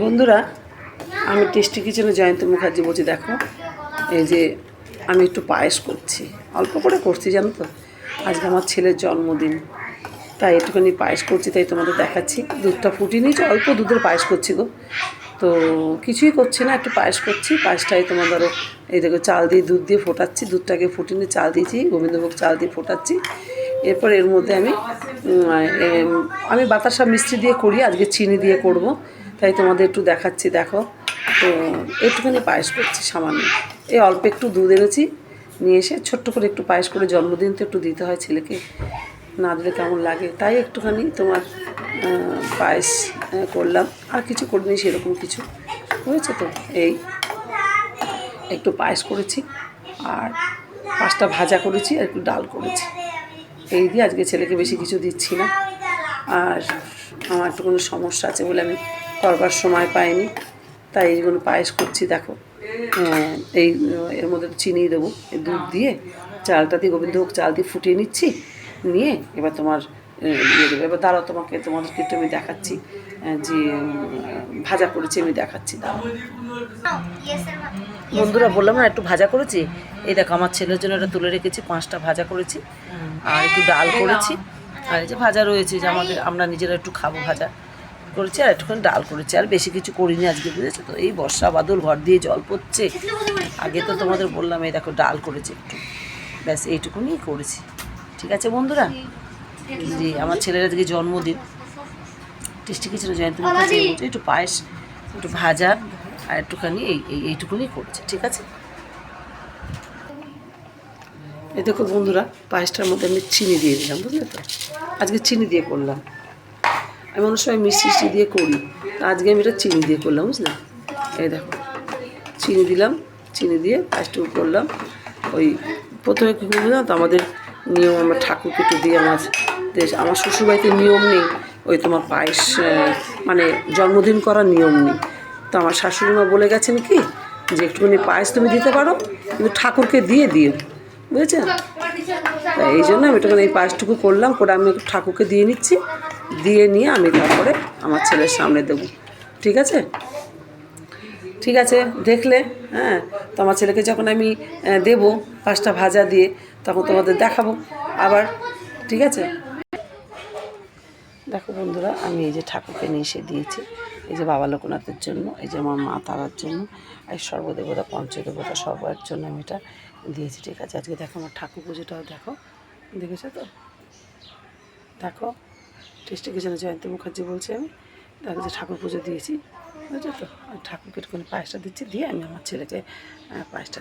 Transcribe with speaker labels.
Speaker 1: বন্ধুরা, আমি টেস্টি কিচেনে জয়ন্ত মুখার্জি বলছি, দেখো, এই যে আমি একটু পায়েস করছি। অল্প করে করছি, জানো তো? আজকে আমার ছেলের জন্মদিন, তাই একটুখানি পায়েস করছি, তাই তোমাদের দেখাচ্ছি। দুধটা ফুটিয়ে নিয়েছি, অল্প দুধের পায়েস করছি গো। তো কিছুই করছি না, একটু পায়েস করছি, পায়েসটাই তোমার ধরো এই দেখো, চাল দিয়ে দুধ দিয়ে ফোটাচ্ছি, দুধটাকে ফুটিয়ে নিয়ে চাল দিয়েছি, গোবিন্দভোগ চাল দিয়ে ফোটাচ্ছি। এরপর এর মধ্যে আমি আমি বাতাসা মিষ্টি দিয়ে করি, আজকে চিনি দিয়ে করব। তাই তোমাদের একটু দেখাচ্ছি, দেখো। তো একটুখানি পায়েস করছি সামান্য। এই অল্প একটু দুধ এনেছি, নিয়ে এসে ছোট্ট করে একটু পায়েস করে জন্মদিন তো একটু দিতে হয় ছেলেকে, না দিলে কেমন লাগে? তাই একটুখানি তোমার পায়েস করলাম। আর কিছু করিনি, সেরকম কিছু। হয়েছে তো, এই। একটু পায়েস করেছি, আর পাঁচটা ভাজা করেছি, আর একটু ডাল করেছি। এই দিয়ে আজকে ছেলেকে বেশি কিছু দিচ্ছি না। আর আমার তো কোনো সমস্যা আছে বলে আমি করবার সময় পাইনি। তাই এইগুলো পায়েস করছি দেখো। হ্যাঁ, এই এর মধ্যে চিনি দেবো দুধ দিয়ে। চালটা দিয়ে গোবিন্দভোগ চাল দিয়ে ফুটিয়ে নিচ্ছি। নিয়ে এবার তোমার দিয়ে দেবো। এবার দাঁড়াও তোমাকে তোমাদেরকে একটু আমি দেখাচ্ছি যে ভাজা করেছি আমি দেখাচ্ছি দাঁড়াও। বন্ধুরা বললাম না একটু ভাজা করেছি? এই দেখো আমার ছেলের জন্য এটা তুলে রেখেছি পাঁচটা ভাজা করেছি। আর একটু ডাল করেছি। আর এই যে ভাজা রয়েছে যে আমাদের আমরা নিজেরা একটু খাব ভাজা করেছি আর একটুখানি ডাল করেছি। আর বেশি কিছু করিনি আজকে বুঝেছ তো? এই বর্ষা বাদল ঘর দিয়ে জল পড়ছে। আগে তো তোমাদের বললাম এই দেখো ডাল করেছি একটু। ব্যাস এইটুকুনি করেছি। ঠিক আছে বন্ধুরা? জি আমার ছেলের আজকে জন্মদিন। টেস্টি কিছু জয়ন্ত একটু পায়েস একটু ভাজা আর একটুখানি এই এই এইটুকুনি করছে ঠিক আছে? এই দেখো বন্ধুরা পায়েসটার মধ্যে আমি চিনি দিয়ে দিলাম বুঝলে তো? আজকে চিনি দিয়ে করলাম। আমি অনেক সময় মিষ্টি দিয়ে করি আজকে আমি এটা চিনি দিয়ে করলাম বুঝলে? এই দেখো চিনি দিলাম চিনি দিয়ে পায়েসটুকু করলাম। ওই প্রথমে কী বুঝলাম তো আমাদের নিয়ম আমার ঠাকুরকে একটু দিয়ে আমার দেশ, আমার শ্বশুরবাড়িতে নিয়ম নেই। ওই তোমার পায়েস মানে জন্মদিন করার নিয়ম নেই। তো আমার শাশুড়িমা বলে গেছেন কি, যে একটুখানি পায়েস তুমি দিতে পারো, কিন্তু ঠাকুরকে দিয়ে দিও। বুঝেছেন তা এই জন্য আমি একটুখানি এই পায়েসটুকু করলাম, করে আমি একটু ঠাকুরকে দিয়ে নিচ্ছি। দিয়ে নিয়ে আমি তারপরে আমার ছেলের সামনে দেবো। ঠিক আছে? ঠিক আছে, দেখলে হ্যাঁ? তো আমার ছেলেকে যখন আমি দেবো পাঁচটা ভাজা দিয়ে, তখন তোমাদের দেখাবো আবার। ঠিক আছে? দেখো বন্ধুরা, আমি এই যে ঠাকুরকে নিয়ে এসে দিয়েছি। এই যে বাবা লোকনাথের জন্য, এই যে আমার মা তারার জন্য, আর সর্বদেবতা, পঞ্চদেবতা সবার জন্য আমি এটা দিয়েছি, ঠিক আছে? আজকে দেখো আমার ঠাকুর পুজোটাও দেখো, দেখেছ তো? দেখো, টেস্টি কিচেনে জয়ন্তী মুখার্জি বলছি আমি। দেখো যে ঠাকুর পুজো দিয়েছি, বুঝছ তো? ঠাকুরকে একটুখানি পায়েসটা দিচ্ছি, দিয়ে আমি আমার ছেলেকে পায়েসটা